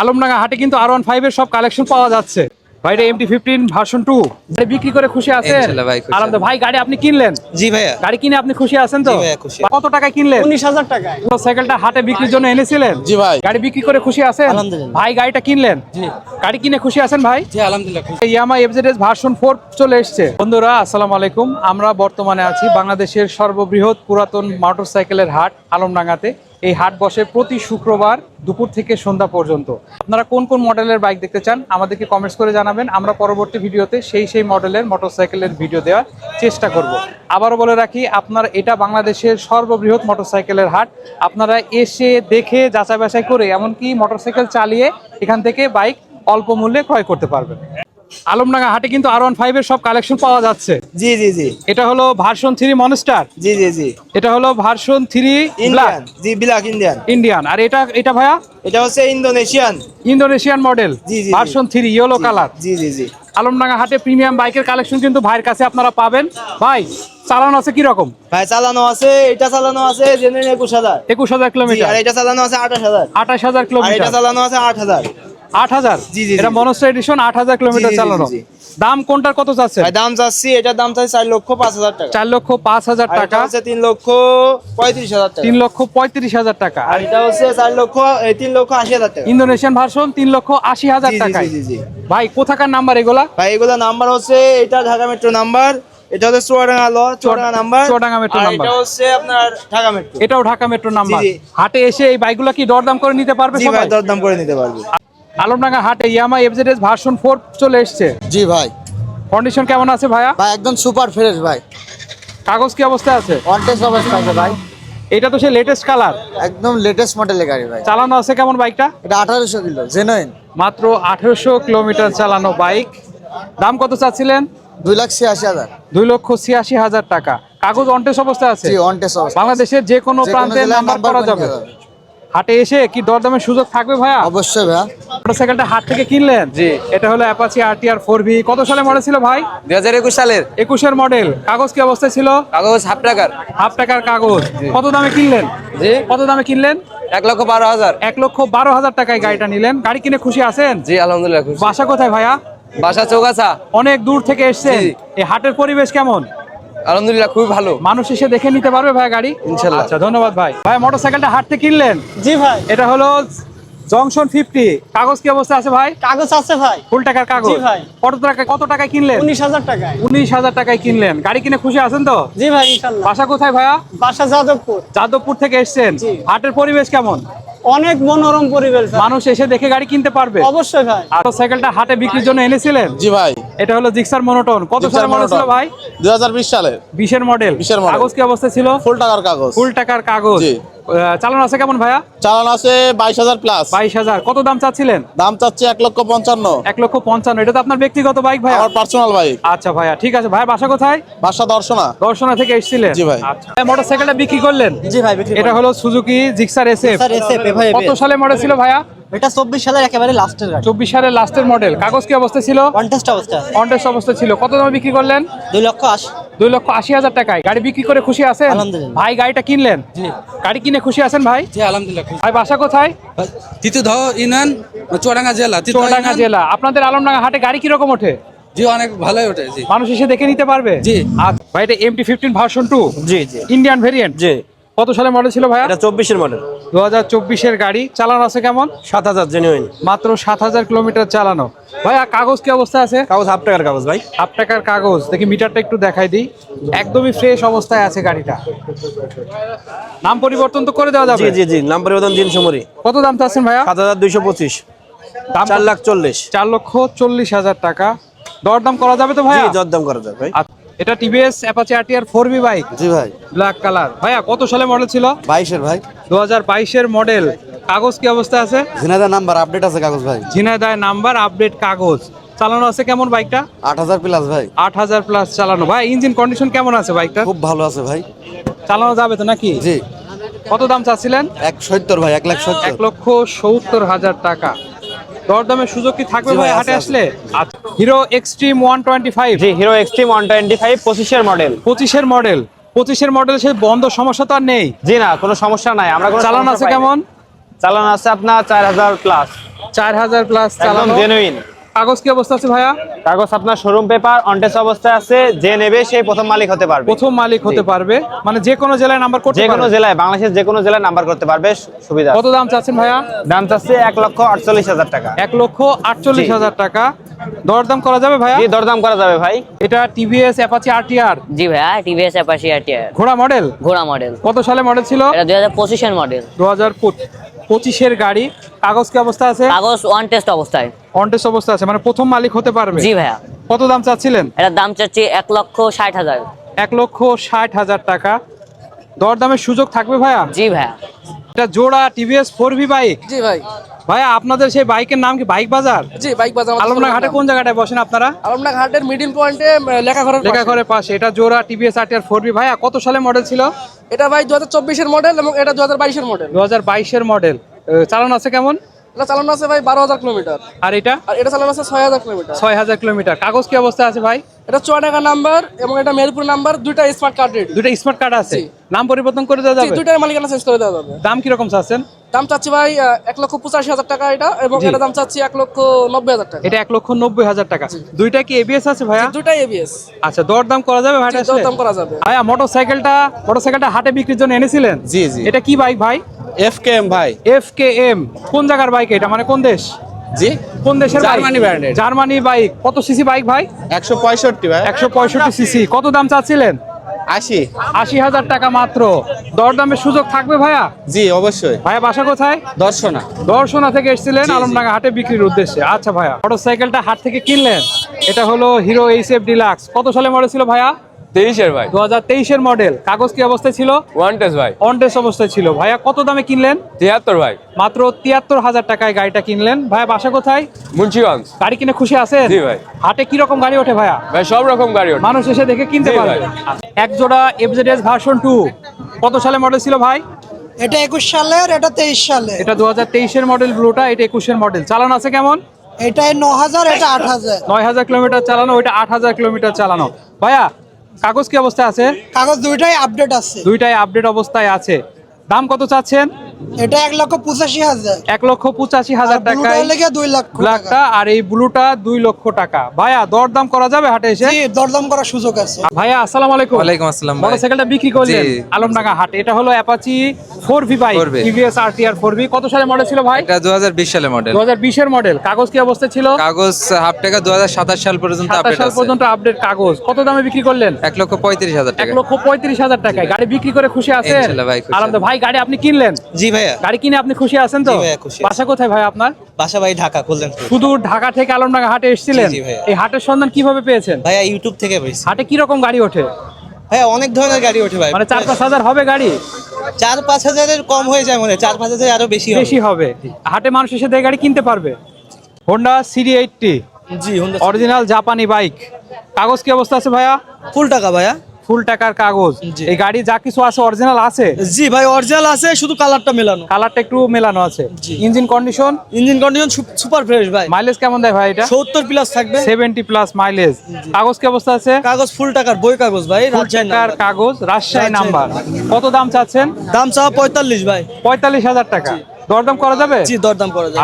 আলমডাঙ্গা হাটে কিন্তু আর one five এর সব কালেকশন পাওয়া যাচ্ছে। ভাই এটা এমটি ফিফটিন ভার্সন টু বিক্রি করে খুশি আছেন? ইনশাল্লাহ ভাই, খুশি আলহামদুলিল্লাহ ভাই গাড়ি আপনি কিনলেন? জি ভাইয়া। গাড়ি কিনে আপনি খুশি আছেন তো? জি ভাইয়া, খুশি। কত টাকায় কিনলেন? উনিশ হাজার টাকায়। সাইকেলটা হাটে বিক্রির জন্য এনেছিলেন? জি ভাই। গাড়ি বিক্রি করে খুশি আছেন? ভাই গাড়িটা কিনলেন? গাড়ি কিনে খুশি আছেন ভাই? জি আলহামদুলিল্লাহ ইয়ামা এফজেডএস ভার্সন ফোর চলে এসছে। বন্ধুরা আসসালামু আলাইকুম। আমরা বর্তমানে আছি বাংলাদেশের সর্ববৃহৎ পুরাতন মোটরসাইকেলের হাট আলমডাঙ্গাতে। এই হাট বসে প্রতি শুক্রবার দুপুর থেকে সন্ধ্যা পর্যন্ত। আপনারা কোন কোন মডেলের বাইক দেখতে চান আমাদেরকে কমেন্টস করে জানাবেন। আমরা পরবর্তী ভিডিওতে সেই সেই মডেলের মোটরসাইকেলের ভিডিও দেওয়ার চেষ্টা করব। আবারও বলে রাখি, আপনার এটা বাংলাদেশের সর্ববৃহৎ মোটরসাইকেলের হাট। আপনারা এসে দেখে যাচাই বাছাই করে এমনকি মোটরসাইকেল চালিয়ে এখান থেকে বাইক অল্প মূল্যে ক্রয় করতে পারবেন। আলমডাঙ্গা হাটে কিন্তু আর ওয়ান ফাইভ এর সব কালেকশন পাওয়া যাচ্ছে। জি জি জি। এটা হলো ভার্সন থ্রি মনস্টার জি জি জি। এটা হলো ভার্সন থ্রি ইন্ডিয়ান জি ব্ল্যাক ইন্ডিয়ান ইন্ডিয়ান আর এটা এটা ভাইয়া? এটা হচ্ছে Indonesian Indonesian model. Version three yellow colour জি। জি জি আলমডাঙ্গা হাটে প্রিমিয়াম বাইকের কালেকশন কিন্তু ভাইয়ের কাছে আপনারা পাবেন। ভাই চালানো আছে কি রকম ভাই চালানো আছে এটা চালানো আছে জেনুইন একুশ হাজার। একুশ হাজার কিলোমিটার আর এটা চালানো আছে আঠাশ হাজার। আঠাশ হাজার আর এটা কিলোমিটার চালানো আছে আট হাজার। আট হাজার? জি, জি, এটা মনস্টার এডিশন আট হাজার কিলোমিটার জি, জি, জি, চালানো। দাম কোনটার কত চাচ্ছে ভাই দাম চাচ্ছি এটার দাম চাচ্ছি চার লক্ষ পাঁচ হাজার টাকা। চার লক্ষ পাঁচ হাজার টাকা। তিন লক্ষ পঁয়ত্রিশ হাজার টাকা। তিন লক্ষ পঁয়ত্রিশ হাজার টাকা। আর এটা হচ্ছে চার লক্ষ তিন লক্ষ আশি হাজার টাকা। ইন্দোনেশিয়ান ভার্সন তিন লক্ষ আশি হাজার জি। ভাই কোথাকার নাম্বার এগুলা? ভাই এগুলো নাম্বার হচ্ছে এটা ঢাকা মেট্রো নাম্বার এটা হচ্ছে চুয়াডাঙ্গা ল চুয়াডাঙ্গা নাম্বার চুয়াডাঙ্গা এটা হচ্ছে আপনার ঢাকা মেট্রো এটাও ঢাকা মেট্রো নাম্বার হাটে এসে এই বাইকগুলো কি দরদাম করে নিতে পারবে সবাই? দরদাম করে নিতে পারবে। আলমডাঙ্গা হাটে ইয়ামা এফজেডএস ভার্সন ফোর চলে এসছে। জি ভাই। কন্ডিশন কেমন আছে ভাইয়া? ভাই একদম সুপার ফ্রেশ ভাই। কাগজ কি অবস্থায় আছে? অনটেস্ট অবস্থা আছে ভাই। এটা তো সে লেটেস্ট কালার একদম লেটেস্ট মডেলের গাড়ি ভাই। চালানো আছে কেমন বাইকটা এটা আঠারোশো কিলো জেনুইন মাত্র আঠেরোশো কিলোমিটার চালানো বাইক দাম কত চাচ্ছিলেন? দুই লাখ ছিয়াশি হাজার। দুই লক্ষ ছিয়াশি হাজার টাকা। কাগজ অনটেস অবস্থায় আছে? অবস্থা বাংলাদেশের যে কোনো প্রান্তে নাম্বার করা যাবে। হাটে এসে কি দরদামের সুযোগ থাকবে ভাইয়া? অবশ্যই ভাইয়া। মোটরসাইকেলটা হাট থেকে কিনলেন? জি। এটা হলো অ্যাপাচি আরটিআর ফোর ভি কত সালে মডেল ছিল ভাই? দুই হাজার একুশ সালের। একুশের মডেল কাগজ কি অবস্থায় ছিল? কাগজ হাফ টাকার। হাফ টাকার কাগজ। কত দামে কিনলেন? জি। কত দামে কিনলেন? এক লক্ষ বারো হাজার। এক লক্ষ বারো হাজার টাকায় গাড়িটা নিলেন। গাড়ি কিনে খুশি আছেন? জি আলহামদুলিল্লাহ খুশি। বাসা কোথায় ভাইয়া? বাসা চৌগাছা। অনেক দূর থেকে এসছেন। জি। এই হাটের পরিবেশ কেমন? আলহামদুলিল্লাহ খুবই ভালো। মানুষ এসে দেখে নিতে পারবে ভাই গাড়ি? ইনশাল্লাহ। আচ্ছা ধন্যবাদ ভাই। ভাই মোটরসাইকেলটা হাট থেকে কিনলেন? জি ভাই। এটা হলো জংশন ফিফটি কাগজ কি অবস্থা আছে ভাই? কাগজ আছে ভাই। ফুল টাকার কাগজ? ভাই। কত টাকা কত টাকায় কিনলেন? উনিশ হাজার টাকায়। উনিশ হাজার টাকায় কিনলেন। গাড়ি কিনে খুশি আছেন তো? জি ভাই ইনশাল্লাহ। বাসা কোথায় ভাইয়া? বাসা যাদবপুর। যাদবপুর থেকে এসছেন। হাটের পরিবেশ কেমন? অনেক মনোরম পরিবেশ মানুষ এসে দেখে গাড়ি কিনতে পারবে। অবশ্যই ভাই। আর সাইকেলটা হাটে বিক্রির জন্য এনেছিলেন? জি ভাই। এটা হলো জিক্সার মনোটন। কত সালে মডেল ছিল ভাই? দুই হাজার বিশ সালের। বিশের মডেল 20 এর model। কাগজ কি অবস্থা ছিল? ফুল টাকার কাগজ। ফুল টাকার কাগজ। চালানো আছে কেমন ভাইয়া? চালান আছে বাইশ হাজার প্লাস বাইশ হাজার। কত দাম চাচ্ছিলেন? দাম চাচ্ছে এক লক্ষ পঞ্চান্ন। এক লক্ষ পঞ্চান্ন। এটা তো আপনার ব্যক্তিগত বাইক ভাই আমার পার্সোনাল বাইক আচ্ছা ভাইয়া ঠিক আছে। ভাই বাসা কোথায়? বাসা দর্শনা। দর্শনা থেকে এসেছিলেন? জি ভাই। আচ্ছা। মোটর সাইকেলটা বিক্রি করলেন? জি ভাই এটা হলো সুজুকি জিক্সার এসএফ কত সালে মডেল ছিল ভাইয়া? এটা চব্বিশ সালের একেবারে লাস্টের গাড়ি। চব্বিশ সালের লাস্টের মডেল কাগজ কি অবস্থা ছিল? কন্টেস্ট অবস্থা কন্টেস্ট অবস্থা ছিল। কত দামে বিক্রি করলেন? দুই লক্ষ আশি। দুই লক্ষ আশি হাজার টাকায়। গাড়ি বিক্রি করে খুশি আছেন? আলহামদুলিল্লাহ। ভাই গাড়িটা কিনলেন? গাড়ি কিনে খুশি আছেন ভাই? জি আলহামদুলিল্লাহ ভাই বাসা কোথায়? তিতুধ ইউনিয়ন চুয়াডাঙ্গা জেলা চুয়াডাঙ্গা জেলা। আপনাদের আলমডাঙ্গা হাটে গাড়ি কীরকম ওঠে? জি অনেক ভালোই ওঠে জি। মানুষ এসে দেখে নিতে পারবে? জি। আচ্ছা। ভাই এটা এমটি ফিফটিন ভার্সন টু জি জি। ইন্ডিয়ান ভেরিয়েন্ট জি। কত সালে মডেল ছিল ভাইয়া? এটা চব্বিশের মডেল দু হাজার চব্বিশের গাড়ি। চালানো আছে কেমন? সাত হাজার জেনুইন মাত্র সাত হাজার কিলোমিটার চালানো। ভাইয়া কাগজ কি অবস্থা আছে? কাগজ হাফ টাকার কাগজ ভাই। হাফ টাকার কাগজ। দেখি মিটারটা একটু দেখাই দিই। একদমই ফ্রেশ অবস্থায় আছে গাড়িটা। নাম পরিবর্তন তো করে দেওয়া যাবে। জি জি জি নাম পরিবর্তন দিন সমরি। কত দাম চাচ্ছেন ভাইয়া? সাত হাজার দুইশো পঁচিশ। দাম চার লাখ চল্লিশ। চার লক্ষ চল্লিশ হাজার টাকা। দরদাম করা যাবে তো জি ভাইয়া দরদাম করা যাবে ভাই। আচ্ছা, এটা TVS Apache RTR four V bike জি ভাই। ব্ল্যাক কালার ভাইয়া কত সালে মডেল ছিল? বাইশের ভাই। দু হাজার বাইশের মডেল কাগজ কি অবস্থা আছে? ঝিনাইদার নাম্বার আপডেট আছে কাগজ ভাই। ঝিনাইদায় নাম্বার আপডেট কাগজ। চালানো আছে কেমন বাইকটা আট হাজার প্লাস ভাই। আট হাজার প্লাস চালানো। ভাই ইঞ্জিন কন্ডিশন কেমন আছে বাইকটা খুব ভালো আছে ভাই। চালানো যাবে তো নাকি? জি। কত দাম চাচ্ছিলেন? এক সত্তর ভাই এক লাখ এক সত্তর লক্ষ সত্তর হাজার টাকা। দরদামের সুযোগ কি থাকবে ভাই হাটে আসলে? Hero Xtreme one twenty five জি Hero Xtreme one twenty five পঁচিশের মডেল পঁচিশের মডেল পঁচিশের মডেল সে বন্ধ সমস্যা তো আর নেই। জি না কোনো সমস্যা নাই আমরা চালানো আছে কেমন? চালান আছে আপনার চার হাজার প্লাস চার হাজার প্লাস চালান। জেনুইন কাগজ কি অবস্থা আছে ভাইয়া? কাগজ আপনার শোরুম পেপার অনটেস অবস্থায় আছে যে নেবে সেই প্রথম মালিক হতে পারবে। প্রথম মালিক হতে পারবে। মানে যে কোনো জেলায় নাম্বার করতে যে কোনো জেলায় বাংলাদেশের যে কোনো জেলায় নাম্বার করতে পারবে সুবিধা কত দাম চাচ্ছেন ভাইয়া? দাম চাচ্ছে এক লক্ষ আটচল্লিশ হাজার টাকা। এক লক্ষ আটচল্লিশ হাজার টাকা। দরদাম করা যাবে ভাইয়া? কি দরদাম করা যাবে ভাই। এটা টিভিএস অ্যাপাচি আরটিআর জি ভাইয়া টিভিএস অ্যাপাচি আরটিআর ঘোড়া মডেল ঘোড়া মডেল কত সালে মডেল ছিল? এটা দুই হাজার পঁচিশের মডেল দু হাজার পঁচিশের গাড়ি। কাগজ কি অবস্থা আছে? কাগজ ওয়ান টেস্ট অবস্থায়। ওয়ান টেস্ট অবস্থা আছে। মানে প্রথম মালিক হতে পারবে? জি ভাইয়া। কত দাম চাচ্ছিলেন? এটার দাম চাচ্ছি এক লক্ষ ষাট হাজার। এক লক্ষ ষাট হাজার টাকা। দরদামের সুযোগ থাকবে ভাইয়া? জি ভাইয়া। এটা জোড়া টিভিএস ফোর ভি বাইক। জি ভাই। ভাইয়া আপনাদের সেই বাইকের নাম কি বাইক বাজার? জি বাইক বাজার আলমনা ঘাটে কোন জায়গাটায় বসেন আপনারা? আলমনা ঘাটের মিডিল পয়েন্টে লেখা ঘরের পাশে। এটা জোড়া টিভিএস আরটিআর ফোর ভি ভাইয়া কত সালে মডেল ছিল? এটা ভাই দু হাজার চব্বিশের মডেল এবং এটা দু হাজার বাইশের মডেল দু হাজার বাইশের মডেল চালানো আছে কেমন? এটা চালানো আছে ভাই বারো হাজার কিলোমিটার। আর এটা? আর এটা চালানো আছে ছয় হাজার কিলোমিটার। ছয় হাজার কিলোমিটার। কাগজ কি অবস্থা আছে ভাই? এটা চুয়াডাঙ্গা নাম্বার এবং এটা মেহেরপুর নাম্বার দুইটা স্মার্ট কার্ড রেডি দুটো স্মার্ট কার্ড আছে। নাম পরিবর্তন করে দেওয়া যাবে? দুইটার মালিকানা চেঞ্জ করে দেওয়া যাবে। দাম কীরকম চাচ্ছেন? দাম চাচ্ছি ভাই এক লক্ষ পঁচাশি হাজার টাকা এটা এবং এটা দাম চাচ্ছি এক লক্ষ নব্বই হাজার টাকা। এটা এক লক্ষ নব্বই হাজার টাকা। দুইটা কি এবিএস আছে ভাইয়া? দুইটাই এবিএস আচ্ছা দর দাম করা যাবে ভাইটা আসলে? দাম করা যাবে। ভাইয়া মোটর সাইকেলটা মোটর সাইকেলটা হাটে বিক্রির জন্য এনেছিলেন? জি, জি। এটা কি বাইক ভাই? এফ কে এম ভাই। এফ কে এম কোন জায়গার বাইক এটা? মানে কোন দেশ? জি? কোন দেশের জার্মানি ব্র্যান্ডের। জার্মানি বাইক কত সিসি বাইক ভাই? একশো পঁয়ষট্টি ভাই। একশো পঁয়ষট্টি সিসি কত দাম চাচ্ছিলেন? আশি। আশি হাজার টাকা মাত্র। দরদামের সুযোগ থাকবে ভাইয়া? জি অবশ্যই। ভাইয়া বাসা কোথায়? দর্শনা। দর্শনা থেকে এসেছিলেন আলমডাঙ্গা হাটে বিক্রির উদ্দেশ্যে। আচ্ছা ভাইয়া মোটর সাইকেলটা হাট থেকে কিনলেন? এটা হলো হিরো এইচ এফ ডিলাক্স কত সালে মডেল ছিল ভাইয়া? তেইশের ভাই। দু হাজার তেইশের মডেল কাগজ কি অবস্থায় ছিল? ওয়ান টেস্ট ভাই। অনটেস অবস্থায় ছিল। ভাইয়া কত দামে কিনলেন? তিয়াত্তর ভাই। মাত্র তিয়াত্তর হাজার টাকায় গাড়িটা কিনলেন। ভাইয়া বাসা কোথায়? মুন্সিগঞ্জ। গাড়ি কিনে খুশি আছেন? জি ভাই। হাটে কি রকম গাড়ি ওঠে ভাইয়া? ভাই সব রকম গাড়ি ওঠে। মানুষ এসে দেখে কিনতে পারবে। এক জোড়া এফজেডএস ভার্সন টু কত সালে মডেল ছিল ভাই? এটা একুশ সালের এটা তেইশ সালে এটা দু হাজার তেইশের মডেল ব্লুটা এটা একুশের মডেল চালানো আছে কেমন? এটা ন হাজার এটা আট হাজার নয় হাজার কিলোমিটার চালানো ওইটা আট হাজার কিলোমিটার চালানো। ভাইয়া কাগজ কি অবস্থায় আছে? কাগজ দুইটাই আপডেট আছে। দুইটাই আপডেট অবস্থায় আছে। দাম কত চাচ্ছেন? এটা এক লক্ষ পঁচাশি হাজার। এক লক্ষ পঁচাশি হাজার লেগে দুই লক্ষ টাকা। আর এই ব্লুটা দুই লক্ষ টাকা। ভাইয়া দরদাম করা যাবে হাটে এসে? দরদাম করার সুযোগ আছে। ভাইয়া আসসালামু আলাইকুম। ওয়ালাইকুম আসসালাম ভাই। মোটরসাইকেলটা বিক্রি করলেন আলমডাঙ্গা হাট। এটা হলো Apache four V bike 4V TVS RTR four V. কত সালে মডেল ছিল ভাই? এটা দু হাজার বিশ সালের মডেল দু হাজার বিশের মডেল কাগজ কি অবস্থা ছিল? কাগজ হাফ টাকা দু হাজার সাতাশ সাল পর্যন্ত সাতাশ সাল পর্যন্ত আপডেট কাগজ। কত দামে বিক্রি করলেন? এক লক্ষ পঁয়ত্রিশ হাজার এক লক্ষ পঁয়ত্রিশ হাজার টাকায়। গাড়ি বিক্রি করে খুশি আছেন? ইনশাল্লাহ ভাই, খুশি আলহামদুলিল্লাহ। ভাই গাড়ি আপনি কিনলেন? জি ভাইয়া। গাড়ি কিনে আপনি খুশি আছেন তো? ভাইয়া, খুশি। বাসা কোথায় ভাই আপনার? বাসা ভাই ঢাকা শুধু ঢাকা থেকে আলমডাঙ্গা হাটে এসেছিলেন। এই হাটের সন্ধান কীভাবে পেয়েছেন? ভাইয়া ইউটিউব থেকে পেয়েছি। হাটে কি রকম গাড়ি ওঠে? ভাইয়া অনেক ধরনের গাড়ি ওঠে ভাই। মানে চার পাঁচ হাজার হবে গাড়ি? চার পাঁচ হাজারের কম হয়ে যায় মনে চার পাঁচ হাজার আরও বেশি বেশি হবে। হাটে মানুষ এসে গাড়ি কিনতে পারবে? হোন্ডা সিডি এইটটি জি অরিজিনাল জাপানি বাইক কাগজ কি অবস্থা আছে ভাইয়া? ফুল টাকা ভাইয়া। ফুল টাকার কাগজ। এই গাড়ি যা কিছু আছে অরিজিনাল আছে? জি ভাই অরিজিনাল আছে শুধু কালারটা মেলানো। কালারটা একটু মেলানো আছে। Engine condition engine condition super fresh ভাই। মাইলেজ কেমন দেয় ভাই এটা? সত্তর প্লাস থাকবে। সেভেন্টি প্লাস মাইলেজ কাগজ কি অবস্থা আছে? কাগজ ফুল টাকার বই কাগজ ভাই রাজশাহী টাকার নাম্বার। কাগজ রাজশাহী নাম্বার কত দাম চাচ্ছেন? দাম চাওয়া পঁয়তাল্লিশ ভাই। পঁয়তাল্লিশ হাজার টাকা। দরদাম করা যাবে? জি দরদাম করা যায়